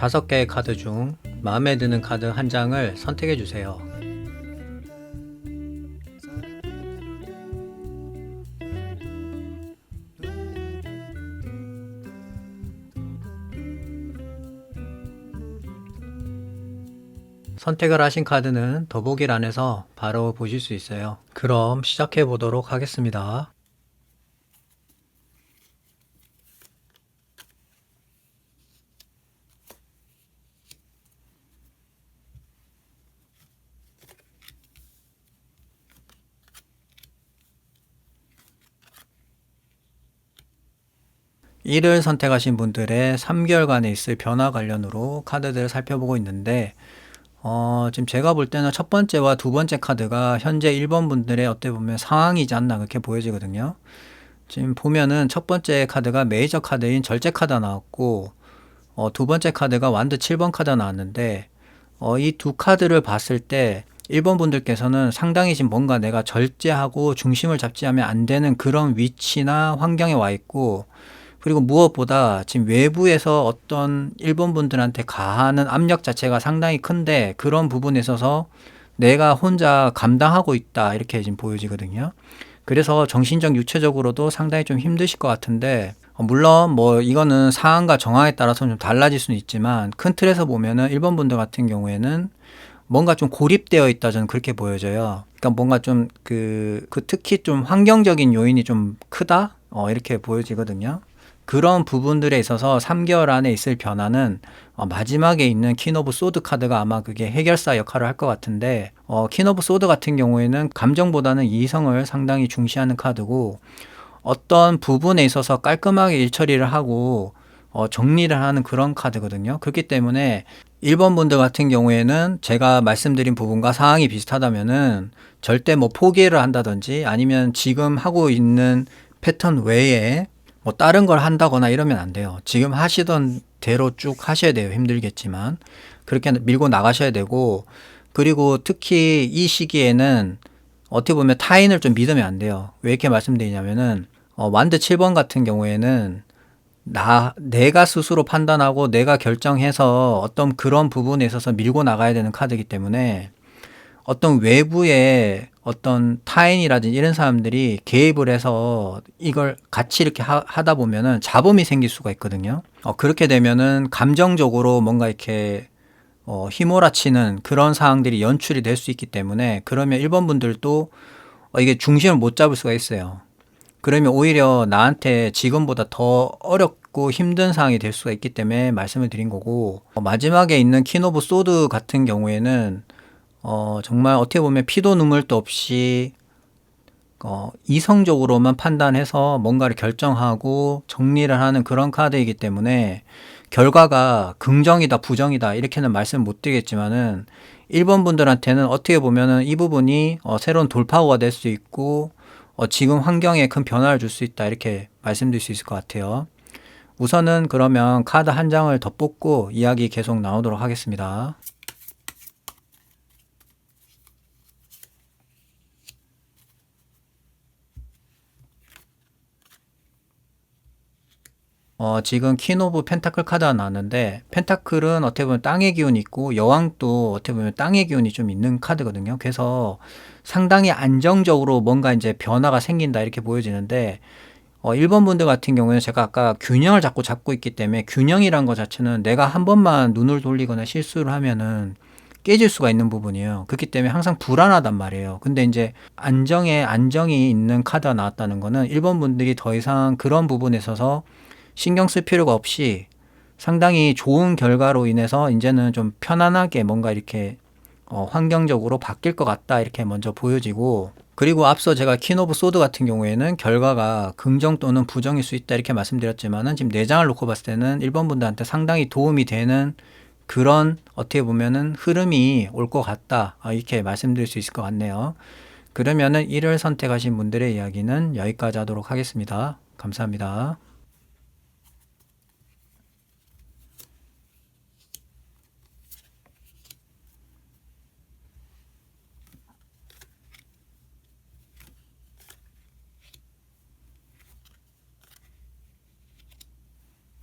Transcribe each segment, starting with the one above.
다섯 개의 카드 중 마음에 드는 카드 한 장을 선택해 주세요. 선택을 하신 카드는 더보기란에서 바로 보실 수 있어요. 그럼 시작해 보도록 하겠습니다. 일을 선택하신 분들의 3개월간에 있을 변화 관련으로 카드들을 살펴보고 있는데 어, 지금 제가 볼 때는 첫 번째와 두 번째 카드가 현재 1번 분들의 어떻게 보면 상황이지 않나 그렇게 보여지거든요. 지금 보면은 첫 번째 카드가 메이저 카드인 절제 카드 나왔고 어, 두 번째 카드가 완드 7번 카드 나왔는데 어, 이 두 카드를 봤을 때 1번 분들께서는 상당히 뭔가 내가 절제하고 중심을 잡지 하면 안 되는 그런 위치나 환경에 와 있고 그리고 무엇보다 지금 외부에서 어떤 일본 분들한테 가하는 압력 자체가 상당히 큰데 그런 부분에 있어서 내가 혼자 감당하고 있다 이렇게 지금 보여지거든요. 그래서 정신적 육체적으로도 상당히 좀 힘드실 것 같은데 어, 물론 뭐 이거는 상황과 정황에 따라서 좀 달라질 수는 있지만 큰 틀에서 보면은 일본 분들 같은 경우에는 뭔가 좀 고립되어 있다 저는 그렇게 보여져요. 그러니까 뭔가 좀그그 특히 좀 환경적인 요인이 좀 크다 어 이렇게 보여지거든요. 그런 부분들에 있어서 3개월 안에 있을 변화는 어, 마지막에 있는 퀸오브 소드 카드가 아마 그게 해결사 역할을 할 것 같은데 어, 퀸오브 소드 같은 경우에는 감정보다는 이성을 상당히 중시하는 카드고 어떤 부분에 있어서 깔끔하게 일처리를 하고 어, 정리를 하는 그런 카드거든요. 그렇기 때문에 1번 분들 같은 경우에는 제가 말씀드린 부분과 상황이 비슷하다면은 절대 뭐 포기를 한다든지 아니면 지금 하고 있는 패턴 외에 뭐 다른 걸 한다거나 이러면 안 돼요. 지금 하시던 대로 쭉 하셔야 돼요. 힘들겠지만 그렇게 밀고 나가셔야 되고 그리고 특히 이 시기에는 어떻게 보면 타인을 좀 믿으면 안 돼요. 왜 이렇게 말씀드리냐면은 어, 완드 7번 같은 경우에는 나 내가 스스로 판단하고 내가 결정해서 어떤 그런 부분에 있어서 밀고 나가야 되는 카드이기 때문에 어떤 외부의 어떤 타인이라든지 이런 사람들이 개입을 해서 이걸 같이 이렇게 하, 다 보면은 잡음이 생길 수가 있거든요. 어, 그렇게 되면은 감정적으로 뭔가 이렇게 어, 휘몰아치는 그런 상황들이 연출이 될 수 있기 때문에 그러면 1번 분들도 어, 이게 중심을 못 잡을 수가 있어요. 그러면 오히려 나한테 지금보다 더 어렵고 힘든 상황이 될 수가 있기 때문에 말씀을 드린 거고 어, 마지막에 있는 키노브 소드 같은 경우에는 어, 정말 어떻게 보면 피도 눈물도 없이 어, 이성적으로만 판단해서 뭔가를 결정하고 정리를 하는 그런 카드이기 때문에 결과가 긍정이다, 부정이다, 이렇게는 말씀 못 드리겠지만은 1번 분들한테는 어떻게 보면은 이 부분이 어, 새로운 돌파구가 될 수 있고 어, 지금 환경에 큰 변화를 줄 수 있다, 이렇게 말씀드릴 수 있을 것 같아요. 우선은 그러면 카드 한 장을 더 뽑고 이야기 계속 나오도록 하겠습니다. 어, 지금 퀸오브 펜타클 카드가 나왔는데 펜타클은 어떻게 보면 땅의 기운이 있고 여왕도 어떻게 보면 땅의 기운이 좀 있는 카드거든요. 그래서 상당히 안정적으로 뭔가 이제 변화가 생긴다 이렇게 보여지는데 어, 1번 분들 같은 경우에는 제가 아까 균형을 자꾸 잡고 있기 때문에 균형이란 것 자체는 내가 한 번만 눈을 돌리거나 실수를 하면은 깨질 수가 있는 부분이에요. 그렇기 때문에 항상 불안하단 말이에요. 근데 이제 안정에 안정이 있는 카드가 나왔다는 거는 1번 분들이 더 이상 그런 부분에 있어서 신경 쓸 필요가 없이 상당히 좋은 결과로 인해서 이제는 좀 편안하게 뭔가 이렇게 어, 환경적으로 바뀔 것 같다 이렇게 먼저 보여지고 그리고 앞서 제가 킨오브 소드 같은 경우에는 결과가 긍정 또는 부정일 수 있다 이렇게 말씀드렸지만은 지금 내장을 놓고 봤을 때는 1번 분들한테 상당히 도움이 되는 그런 어떻게 보면은 흐름이 올 것 같다 아, 이렇게 말씀드릴 수 있을 것 같네요. 그러면은 1을 선택하신 분들의 이야기는 여기까지 하도록 하겠습니다. 감사합니다.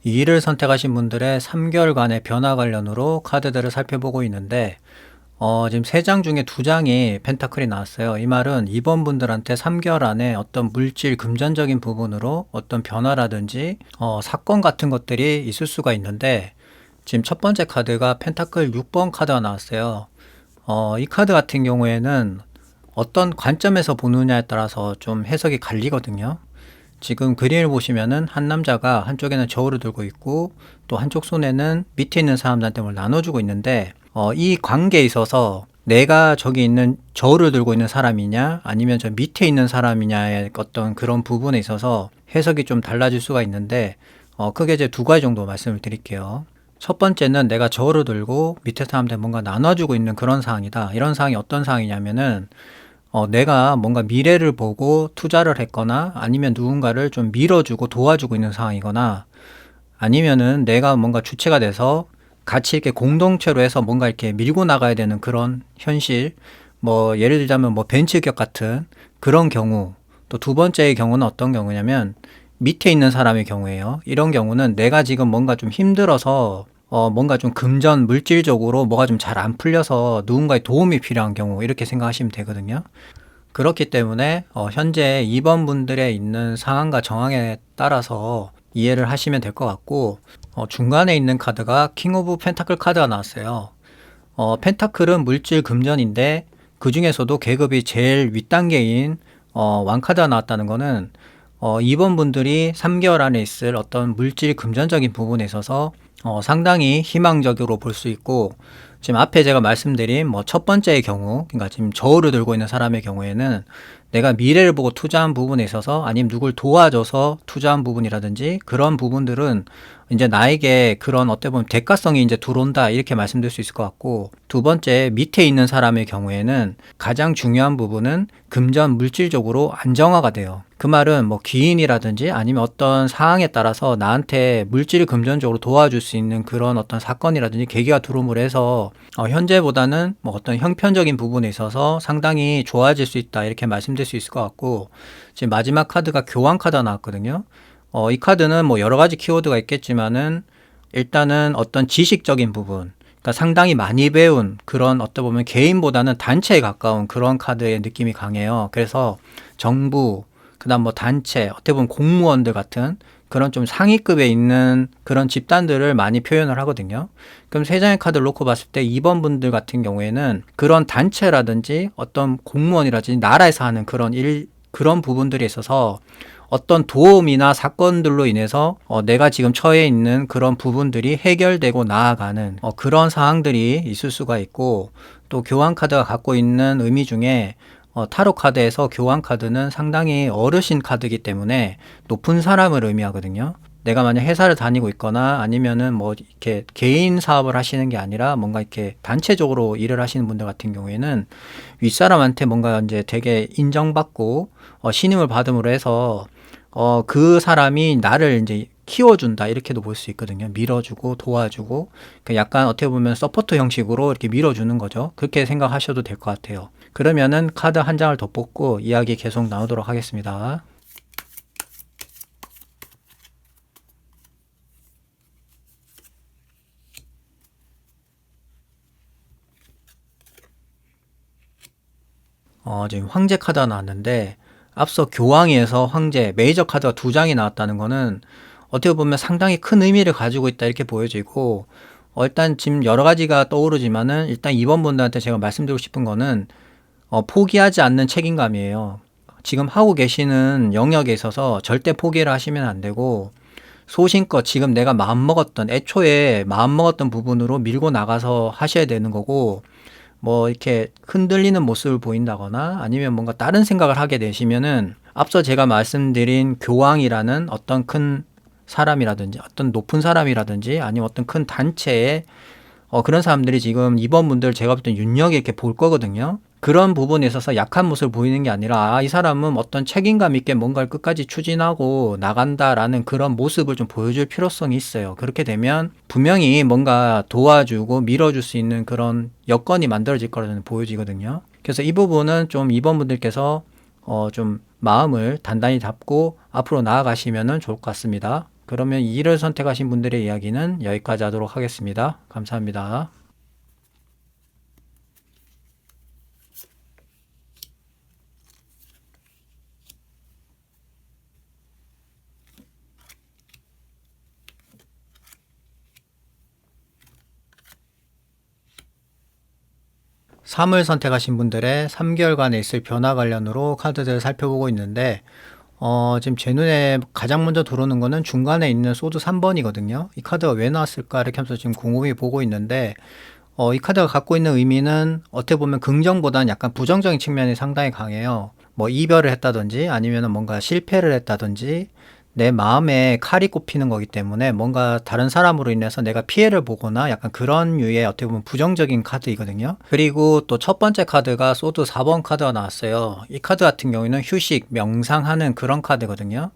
2를 선택하신 분들의 3개월간의 변화 관련으로 카드들을 살펴보고 있는데 어, 지금 3장 중에 2장이 펜타클이 나왔어요. 이 말은 이번 분들한테 3개월 안에 어떤 물질 금전적인 부분으로 어떤 변화라든지 어, 사건 같은 것들이 있을 수가 있는데 지금 첫 번째 카드가 펜타클 6번 카드가 나왔어요. 어, 이 카드 같은 경우에는 어떤 관점에서 보느냐에 따라서 좀 해석이 갈리거든요. 지금 그림을 보시면은 한 남자가 한쪽에는 저울을 들고 있고 또 한쪽 손에는 밑에 있는 사람들한테 뭘 나눠주고 있는데 어, 이 관계에 있어서 내가 저기 있는 저울을 들고 있는 사람이냐 아니면 저 밑에 있는 사람이냐의 어떤 그런 부분에 있어서 해석이 좀 달라질 수가 있는데 어, 크게 이제 두 가지 정도 말씀을 드릴게요. 첫 번째는 내가 저울을 들고 밑에 사람한테 뭔가 나눠주고 있는 그런 상황이다. 이런 상황이 어떤 상황이냐면은 어, 내가 뭔가 미래를 보고 투자를 했거나 아니면 누군가를 좀 밀어주고 도와주고 있는 상황이거나 아니면은 내가 뭔가 주체가 돼서 같이 이렇게 공동체로 해서 뭔가 이렇게 밀고 나가야 되는 그런 현실, 뭐 예를 들자면 뭐 벤츠격 같은 그런 경우, 또 두 번째의 경우는 어떤 경우냐면 밑에 있는 사람의 경우에요. 이런 경우는 내가 지금 뭔가 좀 힘들어서 어 뭔가 좀 금전 물질적으로 뭐가 좀 잘 안 풀려서 누군가의 도움이 필요한 경우 이렇게 생각하시면 되거든요. 그렇기 때문에 어 현재 2번 분들의 있는 상황과 정황에 따라서 이해를 하시면 될 것 같고 어, 중간에 있는 카드가 킹 오브 펜타클 카드가 나왔어요. 어, 펜타클은 물질 금전인데 그 중에서도 계급이 제일 윗단계인 어, 왕카드가 나왔다는 거는 어, 2번 분들이 3개월 안에 있을 어떤 물질 금전적인 부분에 있어서 어, 상당히 희망적으로 볼 수 있고 지금 앞에 제가 말씀드린 뭐 첫 번째의 경우, 그러니까 지금 저울을 들고 있는 사람의 경우에는 내가 미래를 보고 투자한 부분에 있어서 아니면 누굴 도와줘서 투자한 부분이라든지 그런 부분들은 이제 나에게 그런 어떻게 보면 대가성이 이제 들어온다 이렇게 말씀드릴 수 있을 것 같고 두 번째 밑에 있는 사람의 경우에는 가장 중요한 부분은 금전 물질적으로 안정화가 돼요. 그 말은 뭐 기인이라든지 아니면 어떤 상황에 따라서 나한테 물질 금전적으로 도와줄 수 있는 그런 어떤 사건이라든지 계기가 들어옴으로 해서 어 현재보다는 뭐 어떤 형편적인 부분에 있어서 상당히 좋아질 수 있다 이렇게 말씀드릴 수 있을 것 같고 지금 마지막 카드가 교환 카드가 나왔거든요. 어, 이 카드는 뭐 여러 가지 키워드가 있겠지만은 일단은 어떤 지식적인 부분, 그러니까 상당히 많이 배운 그런 어떻게 보면 개인보다는 단체에 가까운 그런 카드의 느낌이 강해요. 그래서 정부, 그다음 뭐 단체, 어떻게 보면 공무원들 같은 그런 좀 상위급에 있는 그런 집단들을 많이 표현을 하거든요. 그럼 세 장의 카드를 놓고 봤을 때 2번 분들 같은 경우에는 그런 단체라든지 어떤 공무원이라든지 나라에서 하는 그런 일, 그런 부분들이 있어서 어떤 도움이나 사건들로 인해서 어, 내가 지금 처해 있는 그런 부분들이 해결되고 나아가는 어, 그런 상황들이 있을 수가 있고 또 교환 카드가 갖고 있는 의미 중에 어, 타로 카드에서 교환 카드는 상당히 어르신 카드이기 때문에 높은 사람을 의미하거든요. 내가 만약 회사를 다니고 있거나 아니면은 뭐 이렇게 개인 사업을 하시는 게 아니라 뭔가 이렇게 단체적으로 일을 하시는 분들 같은 경우에는 윗사람한테 뭔가 이제 되게 인정받고 어, 신임을 받음으로 해서 어, 그 사람이 나를 이제 키워준다 이렇게도 볼 수 있거든요. 밀어주고 도와주고 그 약간 어떻게 보면 서포터 형식으로 이렇게 밀어주는 거죠. 그렇게 생각하셔도 될 것 같아요. 그러면은 카드 한 장을 더 뽑고 이야기 계속 나누도록 하겠습니다. 어, 지금 황제 카드가 나왔는데 앞서 교황에서 황제, 메이저 카드가 두 장이 나왔다는 거는 어떻게 보면 상당히 큰 의미를 가지고 있다 이렇게 보여지고 어, 일단 지금 여러 가지가 떠오르지만은 일단 이번 분들한테 제가 말씀드리고 싶은 거는 어, 포기하지 않는 책임감이에요. 지금 하고 계시는 영역에 있어서 절대 포기를 하시면 안 되고 소신껏 지금 내가 마음먹었던 애초에 마음먹었던 부분으로 밀고 나가서 하셔야 되는 거고 뭐 이렇게 흔들리는 모습을 보인다거나 아니면 뭔가 다른 생각을 하게 되시면은 앞서 제가 말씀드린 교황이라는 어떤 큰 사람이라든지 어떤 높은 사람이라든지 아니면 어떤 큰 단체에 어, 그런 사람들이 지금 이번 분들 제가 볼때 윤력이 이렇게 볼 거거든요. 그런 부분에 있어서 약한 모습을 보이는 게 아니라 아, 이 사람은 어떤 책임감 있게 뭔가를 끝까지 추진하고 나간다라는 그런 모습을 좀 보여줄 필요성이 있어요. 그렇게 되면 분명히 뭔가 도와주고 밀어줄 수 있는 그런 여건이 만들어질 거라는 보여지거든요. 그래서 이 부분은 좀 이번 분들께서 어, 좀 마음을 단단히 잡고 앞으로 나아가시면 좋을 것 같습니다. 그러면 2를 선택하신 분들의 이야기는 여기까지 하도록 하겠습니다. 감사합니다. 삼을 선택하신 분들의 3개월간에 있을 변화 관련으로 카드들을 살펴보고 있는데 어, 지금 제 눈에 가장 먼저 들어오는 거는 중간에 있는 소드 3번이거든요. 이 카드가 왜 나왔을까 이렇게 하면서 지금 곰곰이 보고 있는데 어, 이 카드가 갖고 있는 의미는 어떻게 보면 긍정보다는 약간 부정적인 측면이 상당히 강해요. 뭐 이별을 했다든지 아니면 뭔가 실패를 했다든지 내 마음에 칼이 꼽히는 거기 때문에 뭔가 다른 사람으로 인해서 내가 피해를 보거나 약간 그런 유의 어떻게 보면 부정적인 카드이거든요. 그리고 또 첫 번째 카드가 소드 4번 카드가 나왔어요. 이 카드 같은 경우에는 휴식, 명상하는 그런 카드거든요.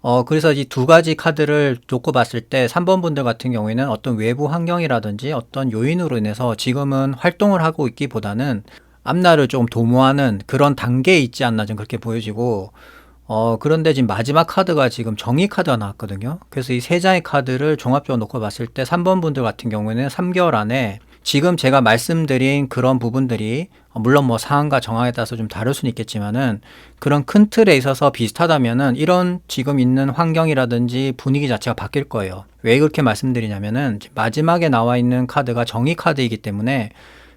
어, 그래서 이 두 가지 카드를 놓고 봤을 때 3번 분들 같은 경우에는 어떤 외부 환경이라든지 어떤 요인으로 인해서 지금은 활동을 하고 있기보다는 앞날을 좀 도모하는 그런 단계에 있지 않나 좀 그렇게 보여지고 어, 그런데 지금 마지막 카드가 지금 정의 카드가 나왔거든요. 그래서 이 세 장의 카드를 종합적으로 놓고 봤을 때 3번 분들 같은 경우에는 3개월 안에 지금 제가 말씀드린 그런 부분들이 어, 물론 뭐 상황과 정황에 따라서 좀 다를 수는 있겠지만은 그런 큰 틀에 있어서 비슷하다면은 이런 지금 있는 환경이라든지 분위기 자체가 바뀔 거예요. 왜 그렇게 말씀드리냐면은 마지막에 나와 있는 카드가 정의 카드이기 때문에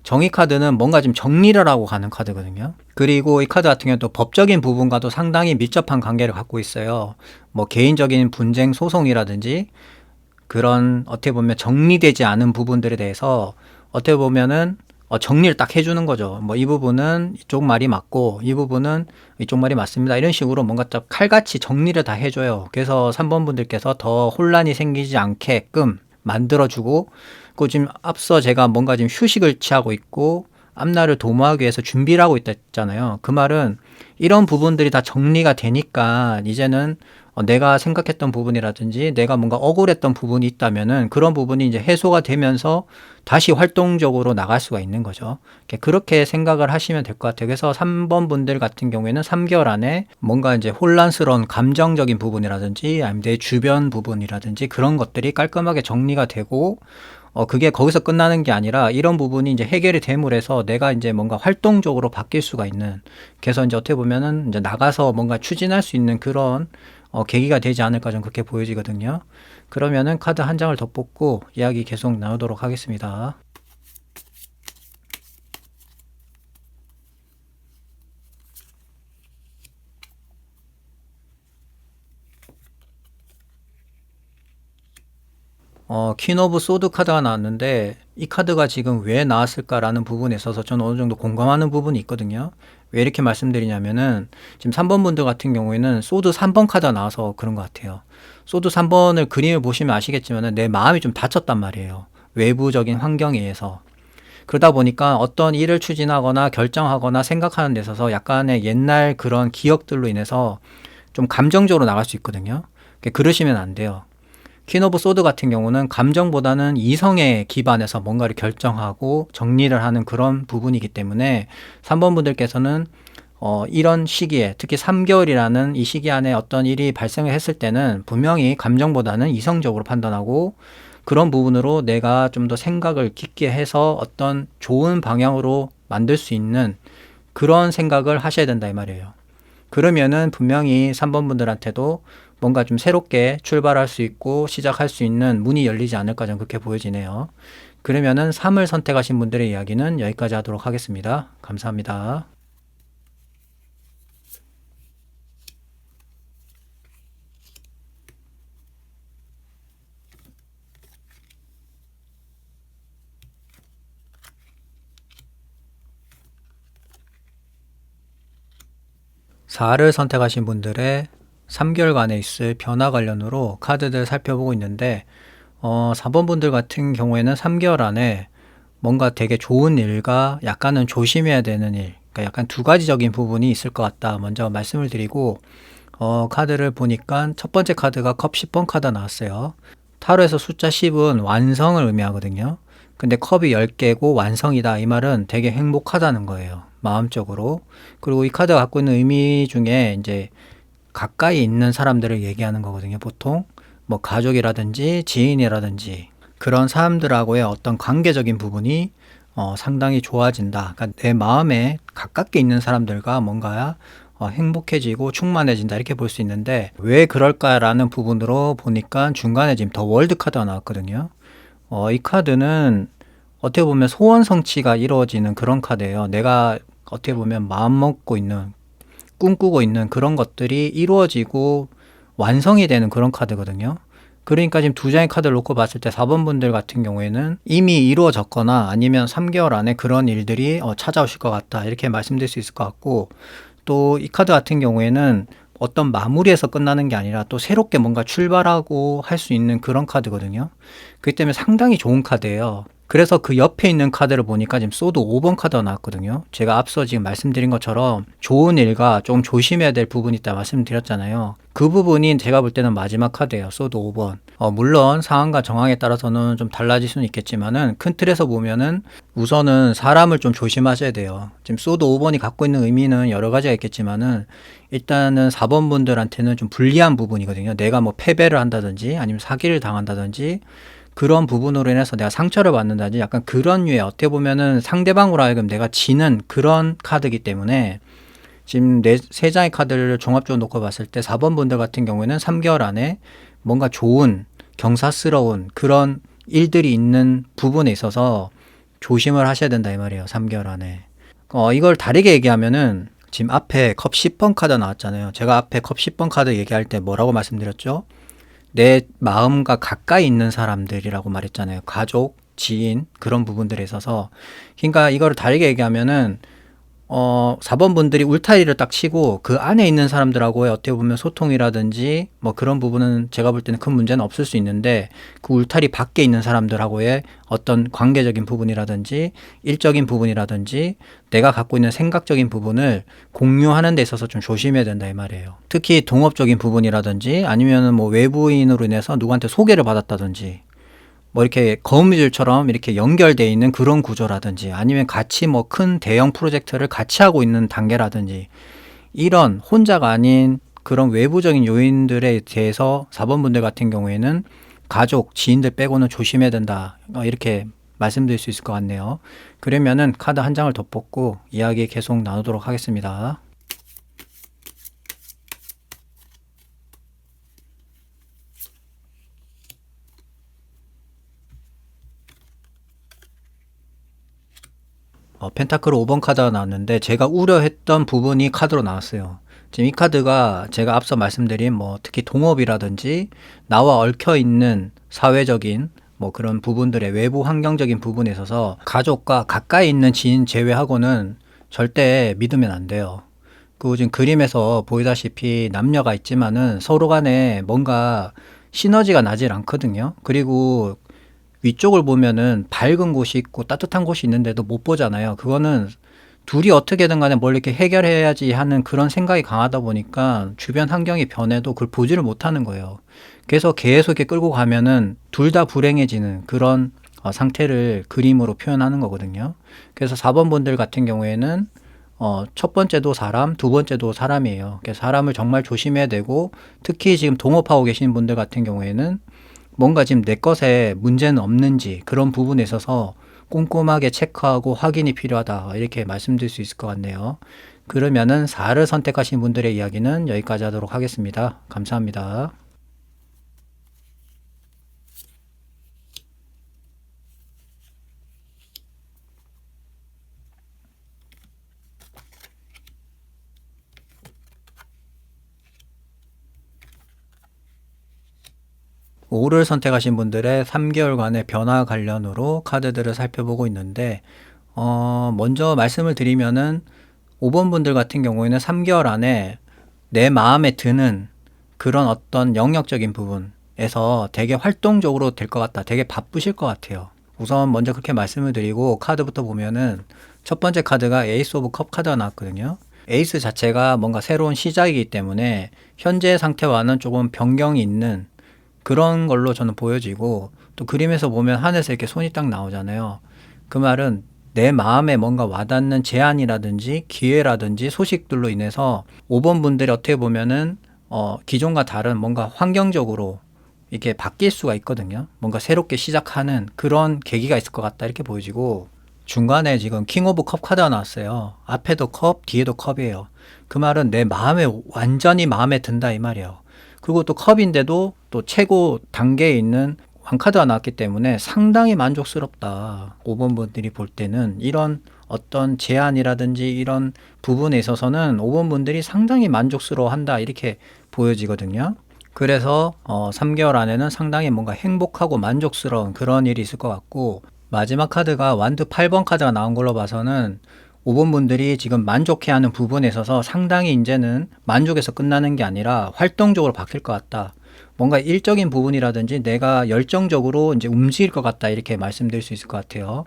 정의 카드는 뭔가 좀 정리를 하고 가는 카드거든요. 그리고 이 카드 같은 경우는 또 법적인 부분과도 상당히 밀접한 관계를 갖고 있어요. 뭐 개인적인 분쟁 소송이라든지 그런 어떻게 보면 정리되지 않은 부분들에 대해서 어떻게 보면은 어, 정리를 딱 해주는 거죠. 뭐 이 부분은 이쪽 말이 맞고 이 부분은 이쪽 말이 맞습니다. 이런 식으로 뭔가 좀 칼같이 정리를 다 해줘요. 그래서 3번 분들께서 더 혼란이 생기지 않게끔 만들어주고 그 지금 앞서 제가 뭔가 지금 휴식을 취하고 있고 앞날을 도모하기 위해서 준비를 하고 있다잖아요. 그 말은 이런 부분들이 다 정리가 되니까 이제는 어, 내가 생각했던 부분이라든지 내가 뭔가 억울했던 부분이 있다면은 그런 부분이 이제 해소가 되면서 다시 활동적으로 나갈 수가 있는 거죠. 그렇게 생각을 하시면 될 것 같아요. 그래서 3번 분들 같은 경우에는 3개월 안에 뭔가 이제 혼란스러운 감정적인 부분이라든지 아니면 내 주변 부분이라든지 그런 것들이 깔끔하게 정리가 되고 어, 그게 거기서 끝나는 게 아니라 이런 부분이 이제 해결이 됨으로 해서 내가 이제 뭔가 활동적으로 바뀔 수가 있는 그래서 이제 어떻게 보면은 이제 나가서 뭔가 추진할 수 있는 그런 어, 계기가 되지 않을까 좀 그렇게 보여지거든요. 그러면은 카드 한 장을 더 뽑고 이야기 계속 나누도록 하겠습니다. 어, 퀸 오브 소드 카드가 나왔는데 이 카드가 지금 왜 나왔을까라는 부분에 있어서 저는 어느 정도 공감하는 부분이 있거든요. 왜 이렇게 말씀드리냐면은 지금 3번 분들 같은 경우에는 소드 3번 카드가 나와서 그런 것 같아요. 소드 3번을 그림을 보시면 아시겠지만은 내 마음이 좀 다쳤단 말이에요. 외부적인 환경에 의해서. 그러다 보니까 어떤 일을 추진하거나 결정하거나 생각하는 데 있어서 약간의 옛날 그런 기억들로 인해서 좀 감정적으로 나갈 수 있거든요. 그러시면 안 돼요. 퀸 오브 소드 같은 경우는 감정보다는 이성에 기반해서 뭔가를 결정하고 정리를 하는 그런 부분이기 때문에 3번 분들께서는 어, 이런 시기에 특히 3개월이라는 이 시기 안에 어떤 일이 발생을 했을 때는 분명히 감정보다는 이성적으로 판단하고 그런 부분으로 내가 좀 더 생각을 깊게 해서 어떤 좋은 방향으로 만들 수 있는 그런 생각을 하셔야 된다 이 말이에요. 그러면은 분명히 3번 분들한테도 뭔가 좀 새롭게 출발할 수 있고 시작할 수 있는 문이 열리지 않을까 좀 그렇게 보여지네요. 그러면은 3을 선택하신 분들의 이야기는 여기까지 하도록 하겠습니다. 감사합니다. 사를 선택하신 분들의 3개월간에 있을 변화 관련으로 카드들 살펴보고 있는데 어, 4번 분들 같은 경우에는 3개월 안에 뭔가 되게 좋은 일과 약간은 조심해야 되는 일, 그러니까 약간 두 가지적인 부분이 있을 것 같다. 먼저 말씀을 드리고 어, 카드를 보니까 첫 번째 카드가 컵 10번 카드 나왔어요. 타로에서 숫자 10은 완성을 의미하거든요. 근데 컵이 10개고 완성이다. 이 말은 되게 행복하다는 거예요. 마음적으로. 그리고 이 카드가 갖고 있는 의미 중에 이제 가까이 있는 사람들을 얘기하는 거거든요, 보통. 뭐 가족이라든지 지인이라든지 그런 사람들하고의 어떤 관계적인 부분이 어, 상당히 좋아진다. 그러니까 내 마음에 가깝게 있는 사람들과 뭔가 어, 행복해지고 충만해진다 이렇게 볼 수 있는데 왜 그럴까라는 부분으로 보니까 중간에 지금 더 월드 카드가 나왔거든요. 어, 이 카드는 어떻게 보면 소원 성취가 이루어지는 그런 카드예요. 내가 어떻게 보면 마음 먹고 있는 꿈꾸고 있는 그런 것들이 이루어지고 완성이 되는 그런 카드거든요. 그러니까 지금 두 장의 카드를 놓고 봤을 때 4번 분들 같은 경우에는 이미 이루어졌거나 아니면 3개월 안에 그런 일들이 어, 찾아오실 것 같다. 이렇게 말씀드릴 수 있을 것 같고 또 이 카드 같은 경우에는 어떤 마무리에서 끝나는 게 아니라 또 새롭게 뭔가 출발하고 할 수 있는 그런 카드거든요. 그렇기 때문에 상당히 좋은 카드예요. 그래서 그 옆에 있는 카드를 보니까 지금 소드 5번 카드가 나왔거든요. 제가 앞서 지금 말씀드린 것처럼 좋은 일과 좀 조심해야 될 부분이 있다 말씀드렸잖아요. 그 부분이 제가 볼 때는 마지막 카드예요. 소드 5번. 어, 물론 상황과 정황에 따라서는 좀 달라질 수는 있겠지만은 큰 틀에서 보면은 우선은 사람을 좀 조심하셔야 돼요. 지금 소드 5번이 갖고 있는 의미는 여러 가지가 있겠지만은 일단은 4번 분들한테는 좀 불리한 부분이거든요. 내가 뭐 패배를 한다든지 아니면 사기를 당한다든지 그런 부분으로 인해서 내가 상처를 받는다든지 약간 그런 류의 어떻게 보면은 상대방으로 하여금 내가 지는 그런 카드이기 때문에 지금 네, 세 장의 카드를 종합적으로 놓고 봤을 때 4번 분들 같은 경우에는 3개월 안에 뭔가 좋은 경사스러운 그런 일들이 있는 부분에 있어서 조심을 하셔야 된다 이 말이에요. 3개월 안에. 어, 이걸 다르게 얘기하면은 지금 앞에 컵 10번 카드 나왔잖아요. 제가 앞에 컵 10번 카드 얘기할 때 뭐라고 말씀드렸죠? 내 마음과 가까이 있는 사람들이라고 말했잖아요. 가족, 지인 그런 부분들에 있어서 그러니까 이거를 다르게 얘기하면은 어 4번 분들이 울타리를 딱 치고 그 안에 있는 사람들하고의 어떻게 보면 소통이라든지 뭐 그런 부분은 제가 볼 때는 큰 문제는 없을 수 있는데 그 울타리 밖에 있는 사람들하고의 어떤 관계적인 부분이라든지 일적인 부분이라든지 내가 갖고 있는 생각적인 부분을 공유하는 데 있어서 좀 조심해야 된다 이 말이에요. 특히 동업적인 부분이라든지 아니면은 뭐 외부인으로 인해서 누구한테 소개를 받았다든지 뭐 이렇게 거미줄처럼 이렇게 연결돼 있는 그런 구조라든지 아니면 같이 뭐 큰 대형 프로젝트를 같이 하고 있는 단계라든지 이런 혼자가 아닌 그런 외부적인 요인들에 대해서 4번 분들 같은 경우에는 가족, 지인들 빼고는 조심해야 된다. 어, 이렇게 말씀드릴 수 있을 것 같네요. 그러면은 카드 한 장을 더 뽑고 이야기 계속 나누도록 하겠습니다. 어, 펜타클 5번 카드가 나왔는데 제가 우려했던 부분이 카드로 나왔어요. 지금 이 카드가 제가 앞서 말씀드린 뭐 특히 동업이라든지 나와 얽혀 있는 사회적인 뭐 그런 부분들의 외부 환경적인 부분에 있어서 가족과 가까이 있는 지인 제외하고는 절대 믿으면 안 돼요. 그 지금 그림에서 보이다시피 남녀가 있지만은 서로 간에 뭔가 시너지가 나질 않거든요. 그리고 위쪽을 보면은 밝은 곳이 있고 따뜻한 곳이 있는데도 못 보잖아요. 그거는 둘이 어떻게든 간에 뭘 이렇게 해결해야지 하는 그런 생각이 강하다 보니까 주변 환경이 변해도 그걸 보지를 못하는 거예요. 그래서 계속 이렇게 끌고 가면은 둘 다 불행해지는 그런 어, 상태를 그림으로 표현하는 거거든요. 그래서 4번 분들 같은 경우에는 어, 첫 번째도 사람, 두 번째도 사람이에요. 사람을 정말 조심해야 되고 특히 지금 동업하고 계신 분들 같은 경우에는 뭔가 지금 내 것에 문제는 없는지 그런 부분에 있어서 꼼꼼하게 체크하고 확인이 필요하다. 이렇게 말씀드릴 수 있을 것 같네요. 그러면은 4를 선택하신 분들의 이야기는 여기까지 하도록 하겠습니다. 감사합니다. 오를 선택하신 분들의 3개월간의 변화 관련으로 카드들을 살펴보고 있는데, 어, 먼저 말씀을 드리면은 5번 분들 같은 경우에는 3개월 안에 내 마음에 드는 그런 어떤 영역적인 부분에서 되게 활동적으로 될 것 같다. 되게 바쁘실 것 같아요. 우선 먼저 그렇게 말씀을 드리고 카드부터 보면은 첫 번째 카드가 에이스 오브 컵 카드가 나왔거든요. 에이스 자체가 뭔가 새로운 시작이기 때문에 현재 상태와는 조금 변경이 있는 그런 걸로 저는 보여지고 또 그림에서 보면 하늘에서 이렇게 손이 딱 나오잖아요. 그 말은 내 마음에 뭔가 와닿는 제안이라든지 기회라든지 소식들로 인해서 5번 분들이 어떻게 보면은 어, 기존과 다른 뭔가 환경적으로 이게 바뀔 수가 있거든요. 뭔가 새롭게 시작하는 그런 계기가 있을 것 같다 이렇게 보여지고 중간에 지금 킹 오브 컵 카드가 나왔어요. 앞에도 컵, 뒤에도 컵이에요. 그 말은 내 마음에 완전히 마음에 든다 이 말이에요. 그리고 또 컵인데도 또 최고 단계에 있는 왕카드가 나왔기 때문에 상당히 만족스럽다. 5번 분들이 볼 때는 이런 어떤 제안이라든지 이런 부분에 있어서는 5번 분들이 상당히 만족스러워 한다. 이렇게 보여지거든요. 그래서 어, 3개월 안에는 상당히 뭔가 행복하고 만족스러운 그런 일이 있을 것 같고 마지막 카드가 완드 8번 카드가 나온 걸로 봐서는 5번 분들이 지금 만족해하는 부분에 있어서 상당히 이제는 만족에서 끝나는 게 아니라 활동적으로 바뀔 것 같다. 뭔가 일적인 부분이라든지 내가 열정적으로 이제 움직일 것 같다 이렇게 말씀드릴 수 있을 것 같아요.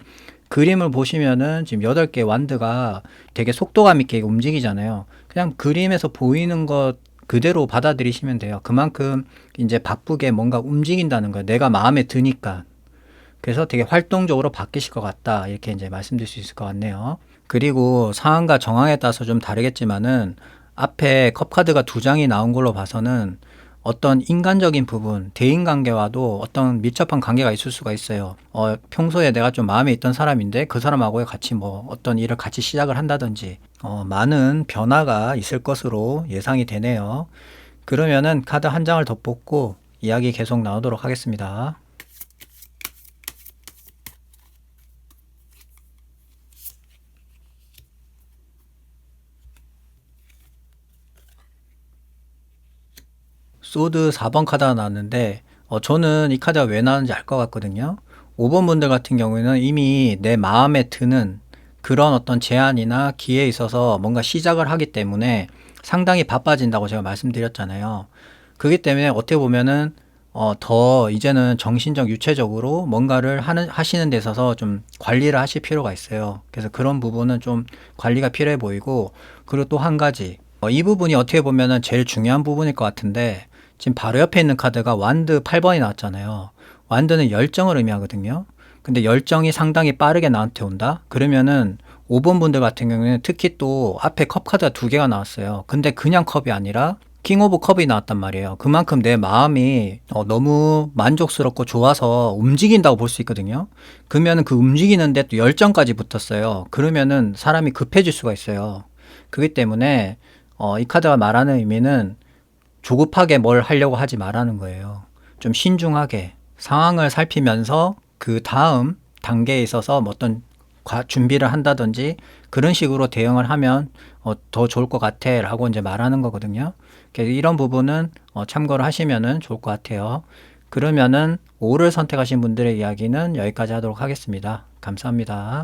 그림을 보시면은 지금 8개 완드가 되게 속도감 있게 움직이잖아요. 그냥 그림에서 보이는 것 그대로 받아들이시면 돼요. 그만큼 이제 바쁘게 뭔가 움직인다는 거예요. 내가 마음에 드니까. 그래서 되게 활동적으로 바뀌실 것 같다. 이렇게 이제 말씀드릴 수 있을 것 같네요. 그리고 상황과 정황에 따라서 좀 다르겠지만은 앞에 컵카드가 두 장이 나온 걸로 봐서는 어떤 인간적인 부분, 대인 관계와도 어떤 밀접한 관계가 있을 수가 있어요. 어, 평소에 내가 좀 마음에 있던 사람인데 그 사람하고 같이 뭐 어떤 일을 같이 시작을 한다든지 어, 많은 변화가 있을 것으로 예상이 되네요. 그러면은 카드 한 장을 더 뽑고 이야기 계속 나오도록 하겠습니다. 소드 4번 카드가 나왔는데 어, 저는 이 카드가 왜 나왔는지 알 것 같거든요. 5번 분들 같은 경우에는 이미 내 마음에 드는 그런 어떤 제안이나 기회에 있어서 뭔가 시작을 하기 때문에 상당히 바빠진다고 제가 말씀드렸잖아요. 그렇기 때문에 어떻게 보면은 어, 더 이제는 정신적 유체적으로 뭔가를 하는 하시는 데 있어서 좀 관리를 하실 필요가 있어요. 그래서 그런 부분은 좀 관리가 필요해 보이고 그리고 또 한 가지 어, 이 부분이 어떻게 보면은 제일 중요한 부분일 것 같은데 지금 바로 옆에 있는 카드가 완드 8번이 나왔잖아요. 완드는 열정을 의미하거든요. 근데 열정이 상당히 빠르게 나한테 온다? 그러면은 5번 분들 같은 경우에는 특히 또 앞에 컵 카드가 두 개가 나왔어요. 근데 그냥 컵이 아니라 킹 오브 컵이 나왔단 말이에요. 그만큼 내 마음이 어, 너무 만족스럽고 좋아서 움직인다고 볼 수 있거든요. 그러면은 그 움직이는데 또 열정까지 붙었어요. 그러면은 사람이 급해질 수가 있어요. 그렇기 때문에 어, 이 카드가 말하는 의미는 조급하게 뭘 하려고 하지 말라는 거예요. 좀 신중하게 상황을 살피면서 그 다음 단계에 있어서 뭐 어떤 과- 준비를 한다든지 그런 식으로 대응을 하면 어, 더 좋을 것 같아 라고 이제 말하는 거거든요. 그래서 이런 부분은 어, 참고를 하시면은 좋을 것 같아요. 그러면은 5를 선택하신 분들의 이야기는 여기까지 하도록 하겠습니다. 감사합니다.